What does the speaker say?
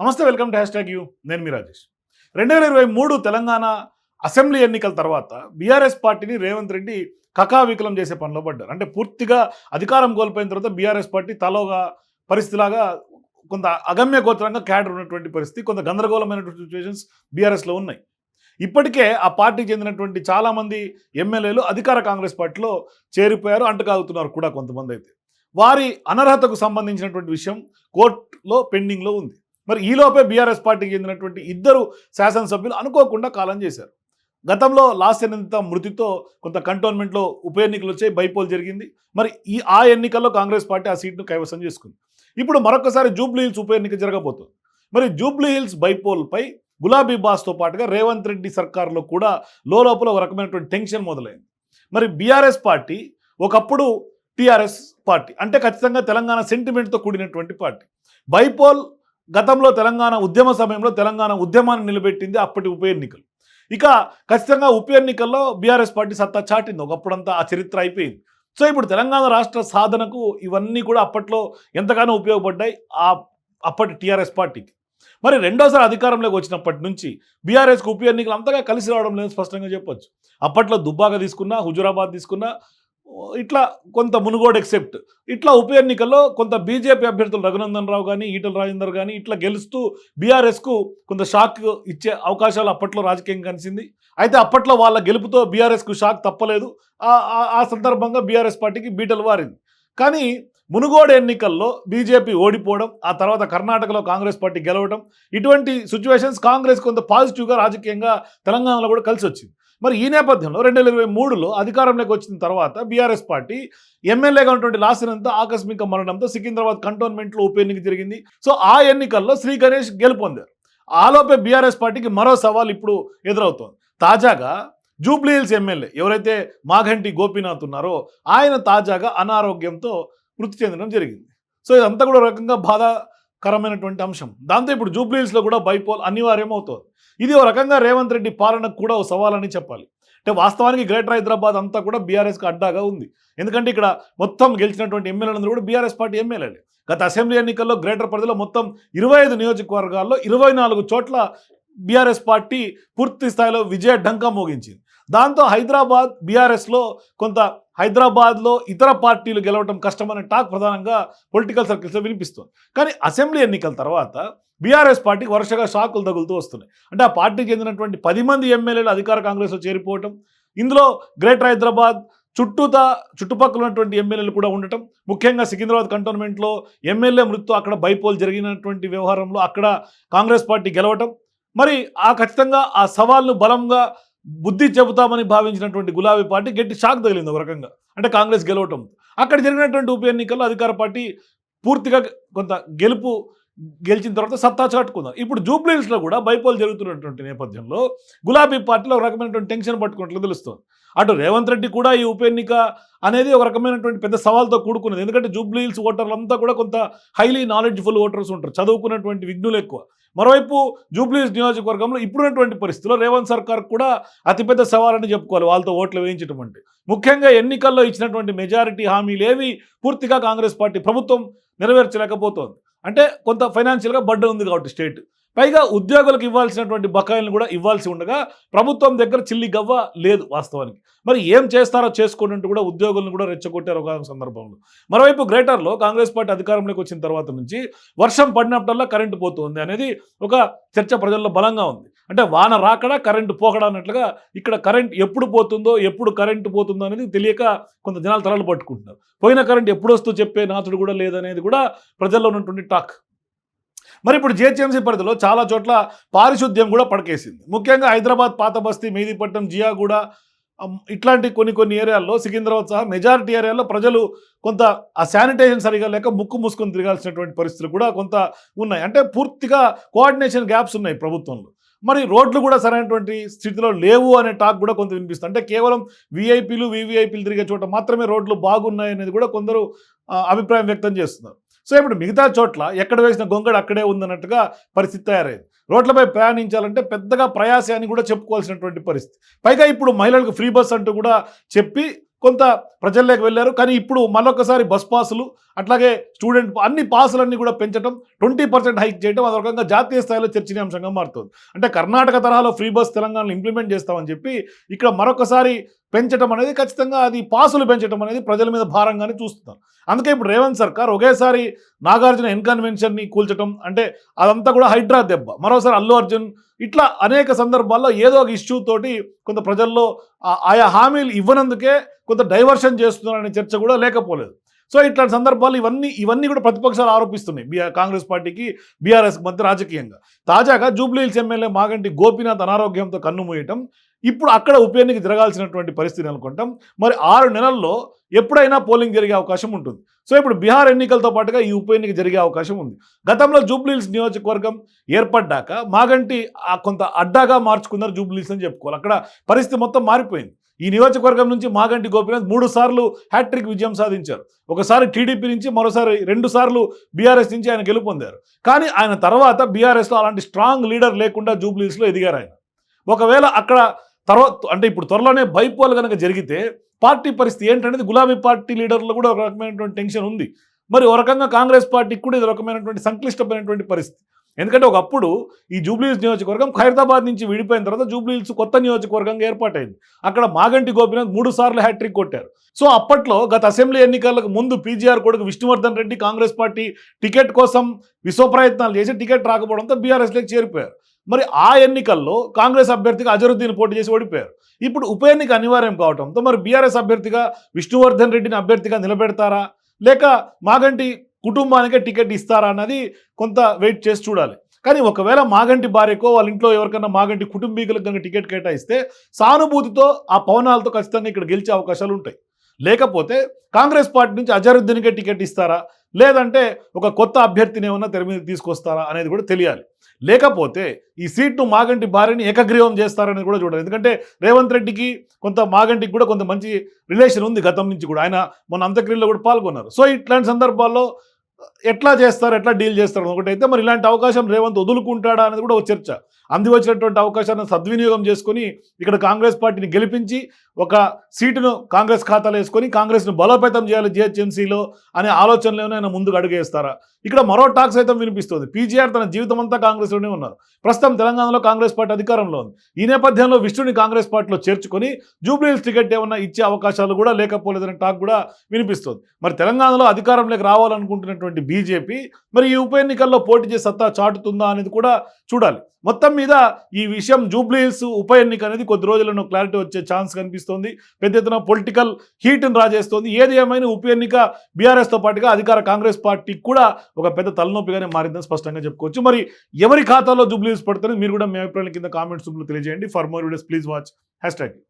నమస్తే welcome to hashtag you. నేను మీ రాజేష్. రెండు వేల ఇరవై మూడు తెలంగాణ అసెంబ్లీ ఎన్నికల తర్వాత బీఆర్ఎస్ పార్టీని రేవంత్ రెడ్డి కకావికలం చేసే పనిలో పడ్డారు. అంటే పూర్తిగా అధికారం కోల్పోయిన తర్వాత బీఆర్ఎస్ పార్టీ తలోగా పరిస్థితిలాగా కొంత అగమ్య గోత్రంగా క్యాడర్ ఉన్నటువంటి పరిస్థితి కొంత గందరగోళమైనటువంటి సిచ్యువేషన్స్ బీఆర్ఎస్లో ఉన్నాయి. ఇప్పటికే ఆ పార్టీకి చెందినటువంటి చాలామంది ఎమ్మెల్యేలు అధికార కాంగ్రెస్ పార్టీలో చేరిపోయారు అంటకాగుతున్నారు కూడా కొంతమంది అయితే. వారి అనర్హతకు సంబంధించినటువంటి విషయం కోర్టులో పెండింగ్లో ఉంది. మరి ఈలోపే బీఆర్ఎస్ పార్టీకి చెందినటువంటి ఇద్దరు శాసనసభ్యులు అనుకోకుండా కాలం చేశారు. గతంలో లాస్ట్ ఎన్నిక మృతితో కొంత కంటోన్మెంట్లో ఉప ఎన్నికలు వచ్చాయి బైపోల్ జరిగింది. మరి ఈ ఆ ఎన్నికల్లో కాంగ్రెస్ పార్టీ ఆ సీట్ను కైవసం చేసుకుంది. ఇప్పుడు మరొకసారి జూబ్లీ హిల్స్ ఉప ఎన్నిక జరగబోతుంది. మరి జూబ్లీ హిల్స్ బైపోల్పై గులాబీ బాస్తో పాటుగా రేవంత్ రెడ్డి సర్కార్లో కూడా లోపల ఒక రకమైనటువంటి టెన్షన్ మొదలైంది. మరి బీఆర్ఎస్ పార్టీ ఒకప్పుడు టీఆర్ఎస్ పార్టీ అంటే ఖచ్చితంగా తెలంగాణ సెంటిమెంట్తో కూడినటువంటి పార్టీ. బైపోల్ గతంలో తెలంగాణ ఉద్యమ సమయంలో తెలంగాణ ఉద్యమాన్ని నిలబెట్టింది అప్పటి ఉప ఎన్నికలు. ఇక ఖచ్చితంగా ఉప ఎన్నికల్లో బీఆర్ఎస్ పార్టీ సత్తా చాటింది. ఒకప్పుడంతా ఆ చరిత్ర అయిపోయింది. సో ఇప్పుడు తెలంగాణ రాష్ట్ర సాధనకు ఇవన్నీ కూడా అప్పట్లో ఎంతగానో ఉపయోగపడ్డాయి. ఆ అప్పటి టీఆర్ఎస్ పార్టీకి. మరి రెండోసారి అధికారంలోకి వచ్చినప్పటి నుంచి బీఆర్ఎస్కి ఉప ఎన్నికలు అంతగా కలిసి రావడం లేదు స్పష్టంగా చెప్పొచ్చు. అప్పట్లో దుబ్బాక తీసుకున్నా హుజురాబాద్ తీసుకున్నా ఇట్లా కొంత మునుగోడు ఎక్సెప్ట్ ఇట్లా ఉప ఎన్నికల్లో కొంత బీజేపీ అభ్యర్థులు రఘునందన్ రావు కానీ ఈటల రాజేందర్ కానీ ఇట్లా గెలుస్తూ బీఆర్ఎస్కు కొంత షాక్ ఇచ్చే అవకాశాలు అప్పట్లో రాజకీయం కలిసింది. అయితే అప్పట్లో వాళ్ళ గెలుపుతో బీఆర్ఎస్కు షాక్ తప్పలేదు. ఆ సందర్భంగా బీఆర్ఎస్ పార్టీకి బీటలు వారింది. కానీ మునుగోడు ఎన్నికల్లో బీజేపీ ఓడిపోవడం ఆ తర్వాత కర్ణాటకలో కాంగ్రెస్ పార్టీ గెలవడం ఇటువంటి సిచ్యువేషన్స్ కాంగ్రెస్ కొంత పాజిటివ్గా రాజకీయంగా తెలంగాణలో కూడా కలిసి వచ్చింది మరి ఈ నేపథ్యంలో రెండు వేల ఇరవై మూడులో అధికారంలోకి వచ్చిన తర్వాత బీఆర్ఎస్ పార్టీ ఎమ్మెల్యేగా ఉన్నటువంటి లాసినంత ఆకస్మిక మరణంతో సికింద్రాబాద్ కంటోన్మెంట్లో ఉప ఎన్నిక జరిగింది. సో ఆ ఎన్నికల్లో శ్రీ గణేష్ గెలుపొందారు. ఆలోపే బీఆర్ఎస్ పార్టీకి మరో సవాల్ ఇప్పుడు ఎదురవుతోంది. తాజాగా జూబ్లీహిల్స్ ఎమ్మెల్యే ఎవరైతే మాఘంటి గోపీనాథ్ ఉన్నారో ఆయన తాజాగా అనారోగ్యంతో మృతి చెందడం జరిగింది. సో ఇదంతా కూడా రకంగా బాధ కరమైనటువంటి అంశం. దాంతో ఇప్పుడు జూబ్లీహిల్స్లో కూడా బైపోల్ అనివార్యం అవుతుంది ఇది ఓ రకంగా రేవంత్ రెడ్డి పాలనకు కూడా ఓ సవాలని చెప్పాలి. అంటే వాస్తవానికి గ్రేటర్ హైదరాబాద్ అంతా కూడా బీఆర్ఎస్కి అడ్డాగా ఉంది. ఎందుకంటే ఇక్కడ మొత్తం గెలిచినటువంటి ఎమ్మెల్యేలందరూ కూడా బీఆర్ఎస్ పార్టీ ఎమ్మెల్యేలే. గత అసెంబ్లీ ఎన్నికల్లో గ్రేటర్ పరిధిలో మొత్తం ఇరవై ఐదు నియోజకవర్గాల్లో ఇరవై నాలుగు చోట్ల బీఆర్ఎస్ పార్టీ పూర్తి స్థాయిలో విజయ ఢంకా మోగించింది. దాంతో హైదరాబాద్ బీఆర్ఎస్లో కొంత హైదరాబాద్లో ఇతర పార్టీలు గెలవడం కష్టమనే టాక్ ప్రధానంగా పొలిటికల్ సర్కిల్స్లో వినిపిస్తుంది. కానీ అసెంబ్లీ ఎన్నికల తర్వాత బీఆర్ఎస్ పార్టీకి వరుసగా షాకులు తగులుతూ వస్తున్నాయి. అంటే ఆ పార్టీకి చెందినటువంటి పది మంది ఎమ్మెల్యేలు అధికార కాంగ్రెస్లో చేరిపోవటం ఇందులో గ్రేటర్ హైదరాబాద్ చుట్టూత చుట్టుపక్కల ఉన్నటువంటి ఎమ్మెల్యేలు కూడా ఉండటం ముఖ్యంగా సికింద్రాబాద్ కంటోన్మెంట్లో ఎమ్మెల్యే మృత్యు అక్కడ బైపోల్ జరిగినటువంటి వ్యవహారంలో అక్కడ కాంగ్రెస్ పార్టీ గెలవటం. మరి ఆ ఖచ్చితంగా ఆ సవాల్ను బలంగా బుద్ధి చెబుతామని భావించినటువంటి గులాబీ పార్టీ గట్టి షాక్ తగిలింది ఒక రకంగా. అంటే కాంగ్రెస్ గెలవటం. అక్కడ జరిగినటువంటి ఉప ఎన్నికల్లో అధికార పార్టీ పూర్తిగా కొంత గెలుపు గెలిచిన తర్వాత సత్తా చాటుకుందాం ఇప్పుడు జూబ్లీస్లో కూడా బైపోల్ జరుగుతున్నటువంటి నేపథ్యంలో గులాబీ పార్టీలో ఒక రకమైనటువంటి టెన్షన్ పట్టుకున్నట్లు తెలుస్తుంది. అటు రేవంత్ రెడ్డి కూడా ఈ ఉప ఎన్నిక అనేది ఒక రకమైనటువంటి పెద్ద సవాల్తో కూడుకున్నది. ఎందుకంటే జూబ్లీహిల్స్ ఓటర్లంతా కూడా కొంత హైలీ నాలెడ్జ్ఫుల్ ఓటర్స్ ఉంటారు. చదువుకున్నటువంటి విఘ్నులు ఎక్కువ. మరోవైపు జూబ్లీస్ నియోజకవర్గంలో ఇప్పుడున్నటువంటి పరిస్థితుల్లో రేవంత్ సర్కార్ కూడా అతిపెద్ద సవాలని చెప్పుకోవాలి. వాళ్ళతో ఓట్లు వేయించడం అంటే. ముఖ్యంగా ఎన్నికల్లో ఇచ్చినటువంటి మెజారిటీ హామీలు ఏవి పూర్తిగా కాంగ్రెస్ పార్టీ ప్రభుత్వం నెరవేర్చలేకపోతోంది. అంటే కొంత ఫైనాన్షియల్గా బడ్డ ఉంది కాబట్టి స్టేట్. పైగా ఉద్యోగులకు ఇవ్వాల్సినటువంటి బకాయిలను కూడా ఇవ్వాల్సి ఉండగా ప్రభుత్వం దగ్గర చిల్లి గవ్వ లేదు వాస్తవానికి. మరి ఏం చేస్తారో చేసుకోండి కూడా ఉద్యోగులను కూడా రెచ్చగొట్టారు ఒక సందర్భంలో. మరోవైపు గ్రేటర్లో కాంగ్రెస్ పార్టీ అధికారంలోకి వచ్చిన తర్వాత నుంచి వర్షం పడినప్పుడల్లా కరెంటు పోతుంది అనేది ఒక చర్చ ప్రజల్లో బలంగా ఉంది. అంటే వాన రాకడా కరెంటు పోకడా అన్నట్లుగా ఇక్కడ కరెంట్ ఎప్పుడు పోతుందో ఎప్పుడు కరెంటు పోతుందో అనేది తెలియక కొంత జనాలు తలలు పట్టుకుంటున్నారు. పోయిన కరెంట్ ఎప్పుడు వస్తూ చెప్పే నాథుడు కూడా లేదనేది కూడా ప్రజల్లో ఉన్నటువంటి టాక్. మరి ఇప్పుడు జిహెచ్ఎంసీ పరిధిలో చాలా చోట్ల పారిశుద్ధ్యం కూడా పడకేసింది. ముఖ్యంగా హైదరాబాద్ పాత బస్తీ మెహదీపట్నం జియాగూడ ఇట్లాంటి కొన్ని కొన్ని ఏరియాల్లో సికింద్రాబాద్ సహా మెజారిటీ ఏరియాల్లో ప్రజలు కొంత ఆ శానిటైజేషన్ సరిగా లేక ముక్కు మూసుకొని తిరగాల్సినటువంటి పరిస్థితులు కూడా కొంత ఉన్నాయి. అంటే పూర్తిగా కోఆర్డినేషన్ గ్యాప్స్ ఉన్నాయి ప్రభుత్వంలో. మరి రోడ్లు కూడా సరైనటువంటి స్థితిలో లేవు అనే టాక్ కూడా కొంత వినిపిస్తుంది. అంటే కేవలం వీఐపీలు వీవీఐపీలు తిరిగే చోట మాత్రమే రోడ్లు బాగున్నాయి అనేది కూడా కొందరు అభిప్రాయం వ్యక్తం చేస్తున్నారు. సో ఇప్పుడు మిగతా చోట్ల ఎక్కడ వేసిన గొంగడు అక్కడే ఉందన్నట్టుగా పరిస్థితి తయారైంది. రోడ్లపై ప్రయాణించాలంటే పెద్దగా ప్రయాసే అని కూడా చెప్పుకోవాల్సినటువంటి పరిస్థితి. పైగా ఇప్పుడు మహిళలకు ఫ్రీ బస్ అంటూ కూడా చెప్పి కొంత ప్రజల్లోకి వెళ్ళారు. కానీ ఇప్పుడు మరొకసారి బస్ పాసులు అట్లాగే స్టూడెంట్ అన్ని పాసులన్నీ కూడా పెంచడం ట్వంటీ పర్సెంట్ హైక్ చేయడం అది ఒక రకంగా జాతీయ స్థాయిలో చర్చనీయాంశంగా మారుతుంది. అంటే కర్ణాటక తరహాలో ఫ్రీ బస్ తెలంగాణలో ఇంప్లిమెంట్ చేస్తామని చెప్పి ఇక్కడ మరొకసారి పెంచడం అనేది ఖచ్చితంగా అది పాసులు పెంచడం అనేది ప్రజల మీద భారంగానే చూస్తున్నారు. అందుకే ఇప్పుడు రేవంత్ సర్కార్ ఒకేసారి నాగార్జున ఇన్కన్వెన్షన్ని కూల్చడం అంటే అదంతా కూడా హైడ్రా దెబ్బ. మరోసారి అల్లు అర్జున్ ఇట్లా అనేక సందర్భాల్లో ఏదో ఒక ఇష్యూ తోటి కొంత ప్రజల్లో ఆ- ఆయా హామీలు ఇవ్వనందుకే కొంత డైవర్షన్ చేస్తున్నారనే చర్చ కూడా లేకపోలేదు. సో ఇట్లాంటి సందర్భాలు ఇవన్నీ ఇవన్నీ కూడా ప్రతిపక్షాలు ఆరోపిస్తున్నాయి. బీఆర్ కాంగ్రెస్ పార్టీకి బీఆర్ఎస్ మధ్య రాజకీయంగా. తాజాగా జూబ్లీహిల్స్ ఎమ్మెల్యే మాగంటి గోపీనాథ్ అనారోగ్యంతో కన్నుమూయటం ఇప్పుడు అక్కడ ఉప ఎన్నిక జరగాల్సినటువంటి పరిస్థితి అనుకుంటాం మరి ఆరు నెలల్లో ఎప్పుడైనా పోలింగ్ జరిగే అవకాశం ఉంటుంది. సో ఇప్పుడు బీహార్ ఎన్నికలతో పాటుగా ఈ ఉప ఎన్నిక జరిగే అవకాశం ఉంది. గతంలో జూబ్లీహిల్స్ నియోజకవర్గం ఏర్పడ్డాక మాగంటి ఆ కొంత అడ్డాగా మార్చుకున్నారు జూబ్లీహిల్స్ అని చెప్పుకోవాలి. అక్కడ పరిస్థితి మొత్తం మారిపోయింది. ఈ నియోజకవర్గం నుంచి మాగంటి గోపీనాథ్ మూడు సార్లు హ్యాట్రిక్ విజయం సాధించారు. ఒకసారి టీడీపీ నుంచి మరోసారి రెండు సార్లు బీఆర్ఎస్ నుంచి ఆయన గెలుపొందారు కానీ ఆయన తర్వాత బీఆర్ఎస్లో అలాంటి స్ట్రాంగ్ లీడర్ లేకుండా జూబ్లీస్లో ఎదిగారు ఆయన. ఒకవేళ అక్కడ తర్వాత అంటే ఇప్పుడు త్వరలోనే బైపోల్ కనుక జరిగితే పార్టీ పరిస్థితి ఏంటనేది గులాబీ పార్టీ లీడర్లో కూడా ఒక రకమైనటువంటి టెన్షన్ ఉంది. మరి ఒక రకంగా కాంగ్రెస్ పార్టీకి కూడా ఇది రకమైనటువంటి సంక్లిష్టమైనటువంటి పరిస్థితి. ఎందుకంటే ఒకప్పుడు ఈ జూబ్లీహిల్స్ నియోజకవర్గం ఖైరతాబాద్ నుంచి విడిపోయిన తర్వాత జూబ్లీహిల్స్ కొత్త నియోజకవర్గంగా ఏర్పాటైంది. అక్కడ మాగంటి గోపినాథ్ మూడు సార్లు హ్యాట్రిక్ కొట్టారు. సో అప్పట్లో గత అసెంబ్లీ ఎన్నికలకు ముందు పీజీఆర్ కొడుకు Vishnuvardhan Reddy Congress party ticket కోసం విశ్వ ప్రయత్నాలు చేసి టికెట్ రాకపోవడంతో బీఆర్ఎస్లోకి చేరిపోయారు. మరి ఆ ఎన్నికల్లో కాంగ్రెస్ అభ్యర్థిగా అజరుద్దీన్ పోటీ చేసి ఓడిపోయారు. ఇప్పుడు ఉప ఎన్నిక అనివార్యం కావడంతో మరి బీఆర్ఎస్ అభ్యర్థిగా విష్ణువర్ధన్ రెడ్డిని అభ్యర్థిగా నిలబెడతారా? లేక మాగంటి కుటుంబానికే టికెట్ ఇస్తారా అన్నది కొంత వెయిట్ చేసి చూడాలి. కానీ ఒకవేళ మాగంటి భార్యకో వాళ్ళ ఇంట్లో ఎవరికైనా మాగంటి కుటుంబీకులకు కనుక టికెట్ కేటాయిస్తే సానుభూతితో ఆ పవనాలతో ఖచ్చితంగా ఇక్కడ గెలిచే అవకాశాలు ఉంటాయి. లేకపోతే కాంగ్రెస్ పార్టీ నుంచి అజరుద్దీన్కే టికెట్ ఇస్తారా? లేదంటే ఒక కొత్త అభ్యర్థిని ఏమన్నా తెర మీద తీసుకొస్తారా అనేది కూడా తెలియాలి. లేకపోతే ఈ సీట్ను మాగంటి భార్యని ఏకగ్రీవం చేస్తారనేది కూడా చూడాలి. ఎందుకంటే రేవంత్ రెడ్డికి కొంత మాగంటికి కూడా కొంత మంచి రిలేషన్ ఉంది గతం నుంచి కూడా. ఆయన మొన్న అంత్యక్రియలో కూడా పాల్గొన్నారు. సో ఇట్లాంటి సందర్భాల్లో ఎట్లా చేస్తారు ఎట్లా డీల్ చేస్తారు ఒకటైతే మరి ఇలాంటి అవకాశం రేవంత్ వదులుకుంటాడా అనేది కూడా ఒక చర్చ. అందివచ్చినటువంటి అవకాశాలను అవకాశాన్ని సద్వినియోగం చేసుకొని ఇక్కడ కాంగ్రెస్ పార్టీని గెలిపించి ఒక సీటును కాంగ్రెస్ ఖాతాలో వేసుకొని కాంగ్రెస్ను బలోపేతం చేయాలి జిహెచ్ఎంసీలో అనే ఆలోచనలోనే ఆయన ముందుకు అడుగేస్తారా? ఇక్కడ మరో టాక్ సైతం వినిపిస్తుంది. పీజీఆర్ తన జీవితం అంతా కాంగ్రెస్లోనే ఉన్నారు. ప్రస్తుతం తెలంగాణలో కాంగ్రెస్ పార్టీ అధికారంలో ఉంది. ఈ నేపథ్యంలో విష్ణుని కాంగ్రెస్ పార్టీలో చేర్చుకొని జూబ్లీహిల్స్ టికెట్ ఏమన్నా ఇచ్చే అవకాశాలు కూడా లేకపోలేదనే టాక్ కూడా వినిపిస్తుంది. మరి తెలంగాణలో అధికారంలోకి రావాలనుకుంటున్నటువంటి బీజేపీ మరి ఈ ఉప ఎన్నికల్లో పోటీ చేసి సత్తా చాటుతుందా అనేది కూడా చూడాలి. మొత్తం మీద ఈ విషయం జూబ్లీహిల్స్ ఉప ఎన్నిక అనేది కొద్ది రోజులను క్లారిటీ వచ్చే ఛాన్స్ కనిపిస్తోంది. పెద్ద ఎత్తున పొలిటికల్ హీట్ని రాజేస్తోంది ఏది ఏమైనా ఉప ఎన్నిక బీఆర్ఎస్తో పాటుగా అధికార కాంగ్రెస్ పార్టీకి కూడా ఒక పెద్ద తలనొప్పిగానే మారిందని స్పష్టంగా చెప్పుకోవచ్చు. మరి ఎవరి ఖాతాలో జూబ్లీహిల్స్ పడుతుంది? మీరు కూడా మీ అభిప్రాయాల కింద కామెంట్స్ తెలియజేయండి. For more videos please watch hashtag